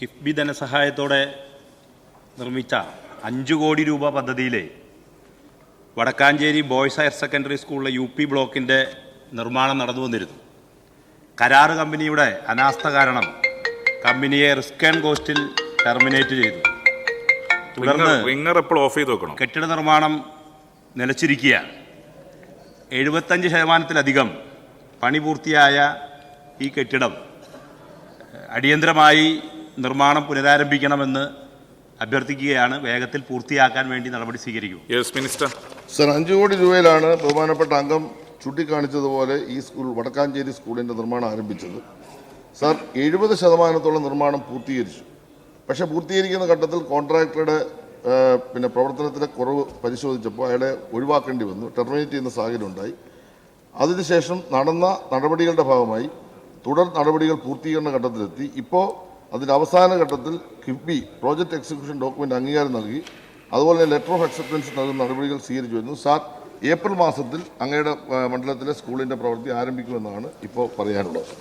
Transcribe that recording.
കിഫ്ബി ധനസഹായത്തോടെ നിർമ്മിച്ച അഞ്ച് കോടി രൂപ പദ്ധതിയിലെ വടക്കാഞ്ചേരി ബോയ്സ് ഹയർ സെക്കൻഡറി സ്കൂളിലെ യു പി ബ്ലോക്കിന്റെ നിർമ്മാണം നടന്നു വന്നിരുന്നു. കരാറ് കമ്പനിയുടെ അനാസ്ഥ കാരണം കമ്പനിയെ റിസ്ക് ആൻഡ് കോസ്റ്റിൽ ടെർമിനേറ്റ് ചെയ്തു. തുടർന്ന് ഓഫ് ചെയ്ത് വെക്കണം? കെട്ടിട നിർമ്മാണം നിലച്ചിരിക്കുകയാണ് എഴുപത്തഞ്ച് ശതമാനത്തിലധികം പണി പൂർത്തിയായ ഈ കെട്ടിടം അടിയന്തരമായി നിർമ്മാണം പുനരാരംഭിക്കണമെന്ന് അഭ്യർത്ഥിക്കുകയാണ്. വേഗത്തിൽ പൂർത്തിയാക്കാൻ വേണ്ടി നടപടി സ്വീകരിക്കും. യെസ് മിനിസ്റ്റർ സർ അഞ്ചു കോടി രൂപയിലാണ് ബഹുമാനപ്പെട്ട അംഗം ചൂണ്ടിക്കാണിച്ചതുപോലെ ഈ സ്കൂൾ വടക്കാഞ്ചേരി സ്കൂളിന്റെ നിർമ്മാണം ആരംഭിച്ചത്. സർ എഴുപത് ശതമാനത്തോളം നിർമ്മാണം പൂർത്തീകരിച്ചു. പക്ഷേ പൂർത്തീകരിക്കുന്ന ഘട്ടത്തിൽ കോൺട്രാക്ടറുടെ പിന്നെ പ്രവർത്തനത്തിലെ കുറവ് പരിശോധിച്ചപ്പോൾ അയാളെ ഒഴിവാക്കേണ്ടി വന്നു ടെർമിനേറ്റ് ചെയ്യുന്ന സാഹചര്യം ഉണ്ടായി. അതിനുശേഷം നടന്ന നടപടികളുടെ ഭാഗമായി തുടർ നടപടികൾ പൂർത്തീകരണ ഘട്ടത്തിലെത്തി. ഇപ്പോൾ അതിന്റെ അവസാന ഘട്ടത്തിൽ കിഫ്ബി പ്രോജക്റ്റ് എക്സിക്യൂഷൻ ഡോക്യുമെന്റ് അംഗീകാരം നൽകി. അതുപോലെ തന്നെ ലെറ്റർ ഓഫ് അക്സെപ്റ്റൻസ് നൽകുന്ന നടപടികൾ സ്വീകരിച്ചു വരുന്നു സാർ ഏപ്രിൽ മാസത്തിൽ അങ്ങയുടെ മണ്ഡലത്തിലെ സ്കൂളിന്റെ പ്രവൃത്തി ആരംഭിക്കുമെന്നാണ് ഇപ്പോൾ പറയാനുള്ളത്.